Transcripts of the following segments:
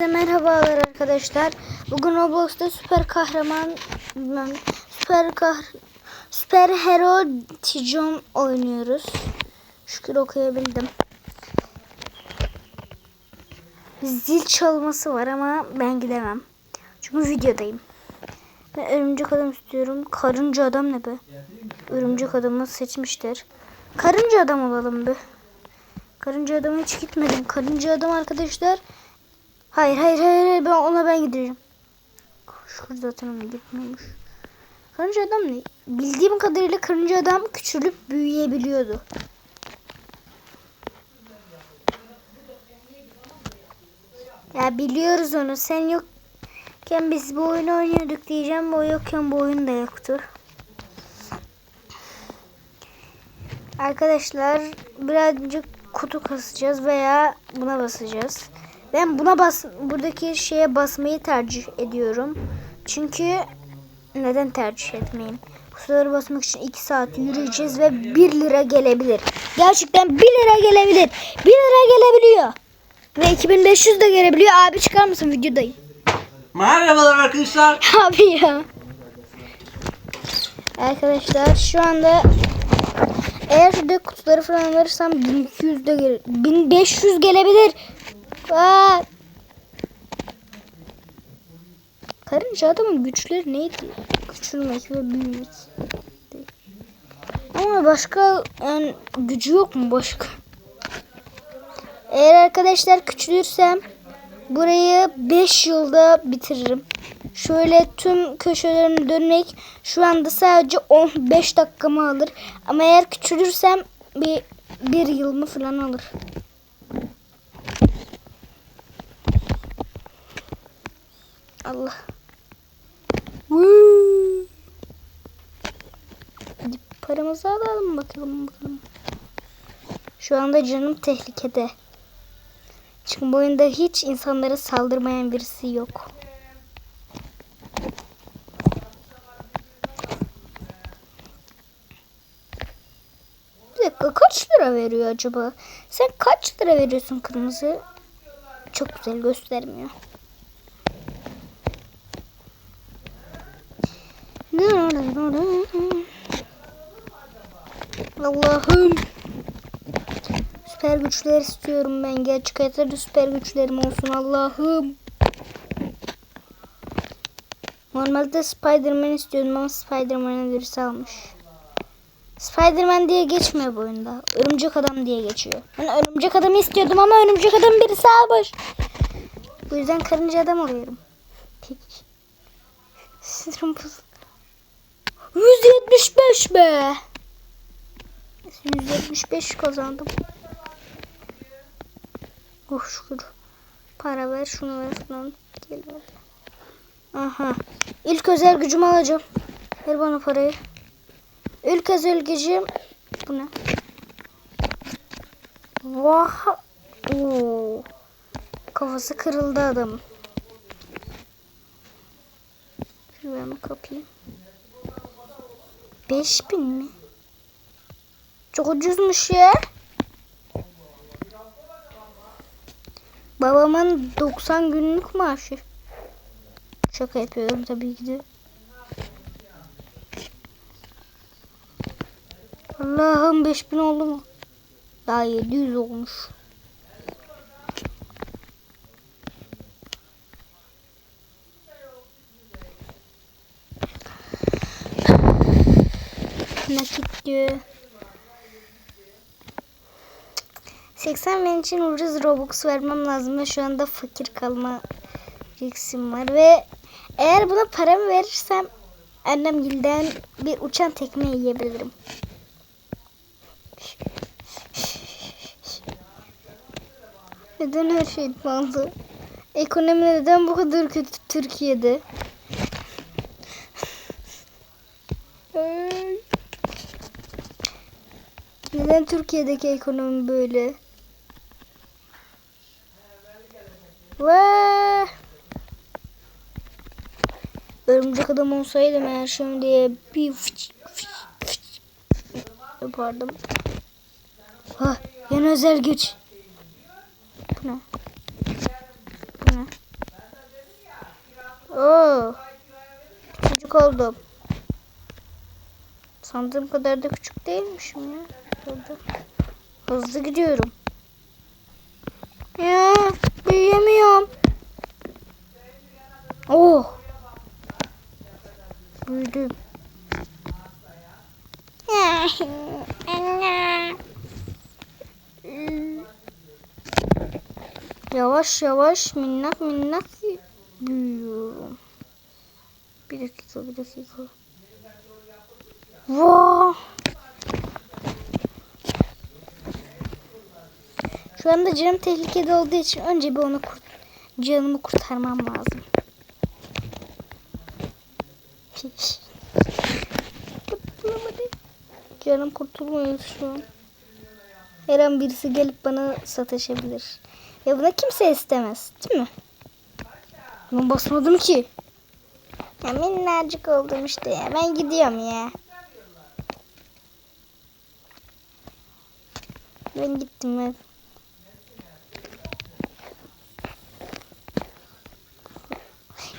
Merhabalar arkadaşlar. Bugün Roblox'ta süper kahraman süper kah süper hero Tijon oynuyoruz. Şükür okuyabildim. Zil çalması var ama ben gidemem. Çünkü videodayım. Ben örümcek adam istiyorum. Karınca adam ne be? Örümcek adamı seçmişler. Karınca adam olalım be. Karınca adama hiç gitmedim. Karınca adam arkadaşlar Hayır hayır hayır, ben ona ben gideceğim. Şurada ona gitmiyormuş. Karınca adam ne? Bildiğim kadarıyla karınca adam küçülüp büyüyebiliyordu. Ya biliyoruz onu. Sen yokken biz bu oyunu oynuyorduk diyeceğim. Bu yokken bu oyun da yoktu. Arkadaşlar birazcık kutu kasacağız veya buna basacağız. Ben buna bas buradaki şeye basmayı tercih ediyorum. Çünkü neden tercih etmeyeyim? Kutuları basmak için 2 saat yürüyeceğiz ve 1 lira gelebilir. Gerçekten 1 lira gelebilir. 1 lira gelebiliyor. Ve 2500 de gelebiliyor. Abi çıkar mısın videodayım? Merhabalar arkadaşlar. Abi ya. Arkadaşlar şu anda eğer şurada kutuları falan alırsam 1200 de gele 1500 gelebilir. Aa. Karınca adamın güçleri neydi? Küçülmek ve büyümek. Ama başka yani gücü yok mu başka? Eğer arkadaşlar küçülürsem burayı 5 yılda bitiririm. Şöyle tüm köşelerini dönmek şu anda sadece 15 dakikamı alır. Ama eğer küçülürsem bir, bir yıl mı falan alır. Allah. Woo. Hadi paramızı alalım bakalım bakalım. Şu anda canım tehlikede. Çünkü bu oyunda hiç insanlara saldırmayan birisi yok. Bir dakika kaç lira veriyor acaba? Sen kaç lira veriyorsun kırmızı? Çok güzel göstermiyor. Allah'ım. Süper güçler istiyorum ben. Gerçek hayatta süper güçlerim olsun Allah'ım. Normalde Spider-Man istiyordum ama Spider-Man'ı birisi almış. Spider-Man diye geçmiyor bu oyunda. Örümcek adam diye geçiyor. Ben örümcek adamı istiyordum ama örümcek adam birisi almış. Bu yüzden karınca adam oluyorum. Sinirim bozuldu. 175 be. 175 kazandım. Oh şükür. Para ver şunu ver falan. Gel. Aha. İlk özel gücümü alacağım. Ver bana parayı. İlk özel gücüm. Bu ne? Vah. Oo. Kafası kırıldı adam. Şuraya kapayım. 5000 mi? Çok ucuzmuş ya. Babamın 90 günlük maaşı. Şaka yapıyorum tabii ki de. Allah'ım 5000 oldu mu? Daha 700 olmuş. Diyor. 80 bin için ucuz Robux vermem lazım ve şu anda fakir kalma riskim var ve eğer buna paramı verirsem annem gilden bir uçan tekme yiyebilirim. Neden her şey pahalı? Ekonomi neden bu kadar kötü Türkiye'de? Neden Türkiye'deki ekonomi böyle? Ve örümcek adam olsaydım eğer şimdiye bir fıç, fıç, fıç yapardım. Ha, yeni özel güç. Bu ne? Bu ne? Oo. Küçücük oldum. Sandığım kadar da küçük değilmişim ya. Burada. Hızlı gidiyorum. Ya büyüyemiyorum. Oh. Büyüdüm. Yavaş yavaş minnak minnak büyüyorum. Bir dakika bir dakika. Vaa. Şu anda canım tehlikede olduğu için önce bir onu kurt canımı kurtarmam lazım. Canım kurtulmuyor şu an. Her an birisi gelip bana sataşabilir. Ve buna kimse istemez. Değil mi? Ben basmadım ki. Ya minnacık oldum işte ya. Ben gidiyorum ya. Ben gittim ben.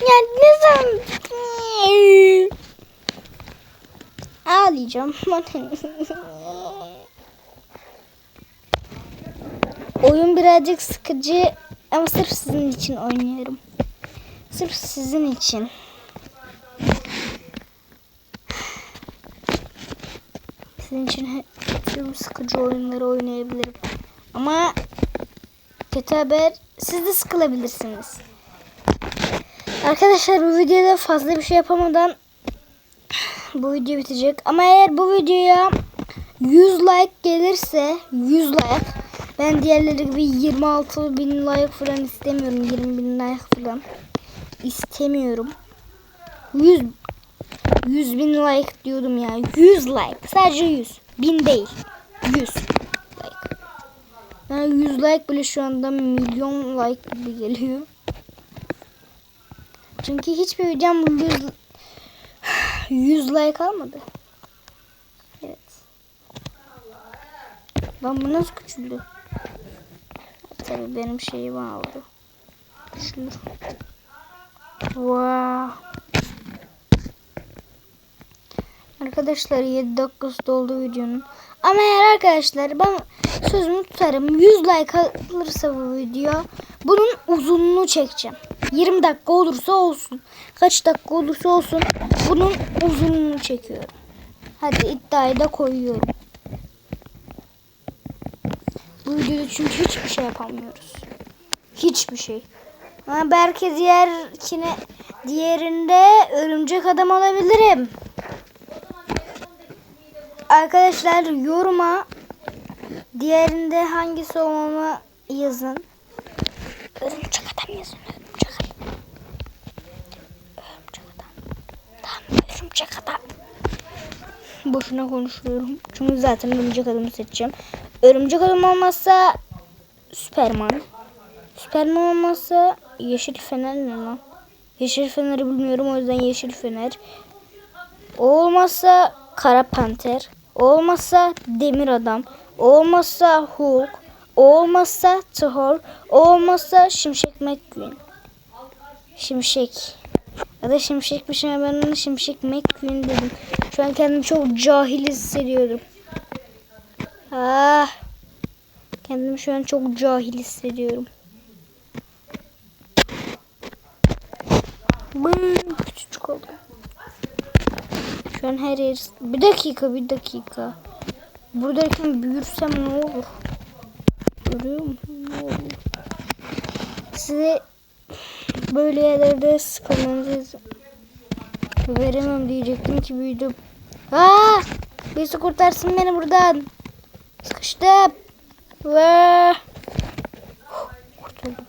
Ya ne zaman... Ağlayacağım. Oyun birazcık sıkıcı ama sırf sizin için oynuyorum. Sırf sizin için. Sizin için tüm sıkıcı oyunları oynayabilirim. Ama kötü haber siz de sıkılabilirsiniz. Arkadaşlar bu videoda fazla bir şey yapamadan bu video bitecek. Ama eğer bu videoya 100 like gelirse 100 like ben diğerleri gibi 26 bin like falan istemiyorum. 20 bin like falan istemiyorum. 100 100 bin like diyordum ya. 100 like. Sadece 100. Bin değil. 100 like. Yani 100 like bile şu anda milyon like gibi geliyor. Çünkü hiçbir videom 100, 100 like almadı. Evet. Lan bu nasıl küçüldü? Tabii benim şeyimi aldı. Küçülür. Wow. Arkadaşlar 7 dakikası doldu videonun. Ama eğer arkadaşlar ben sözümü tutarım. 100 like alırsa bu video bunun uzunluğunu çekeceğim. 20 dakika olursa olsun. Kaç dakika olursa olsun bunun uzunluğunu çekiyorum. Hadi iddiayı da koyuyorum. Bu videoda çünkü hiçbir şey yapamıyoruz. Hiçbir şey. Ama belki diğerkine diğerinde örümcek adam olabilirim. Arkadaşlar yoruma diğerinde hangisi olmamı yazın. Örümcek adam yazın. Örümcek adam. Örümcek adam. Tamam örümcek adam. Boşuna konuşuyorum. Çünkü zaten örümcek adamı seçeceğim. Örümcek adam olmazsa Süperman. Süperman olmazsa Yeşil Fener ne lan? Yeşil Fener'i bilmiyorum o yüzden Yeşil Fener. O olmazsa Kara Panter. Olmazsa Demir Adam. Olmazsa Hulk. Olmazsa Thor. Olmazsa Şimşek McQueen. Şimşek. Ya da Şimşek bir şey ben ona Şimşek McQueen dedim. Şu an kendimi çok cahil hissediyorum. Ah. Kendimi şu an çok cahil hissediyorum. Oldum. Şu an her yer... Bir dakika bir dakika. Buradayken büyürsem ne olur? Görüyor musun? Size böyle yerlerde sıkılmanızı veremem diyecektim ki büyüdüm. Aa! Birisi kurtarsın beni buradan. Sıkıştım. Ve kurtuldum.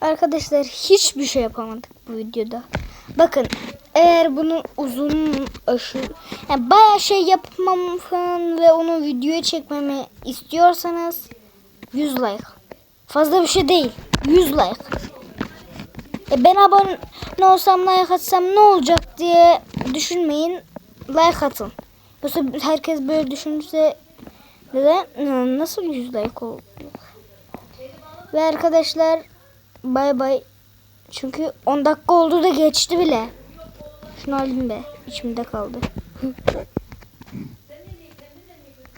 Arkadaşlar hiçbir şey yapamadık bu videoda. Bakın eğer bunun uzun aşırı yani bayağı şey yapmam falan ve onu videoya çekmemi istiyorsanız 100 like. Fazla bir şey değil. 100 like. E ben abone olsam like atsam ne olacak diye düşünmeyin. Like atın. Yoksa herkes böyle düşünürse neden nasıl 100 like olacak? Ve arkadaşlar Bay bay. Çünkü 10 dakika oldu da geçti bile. Şunu alayım be. İçimde kaldı.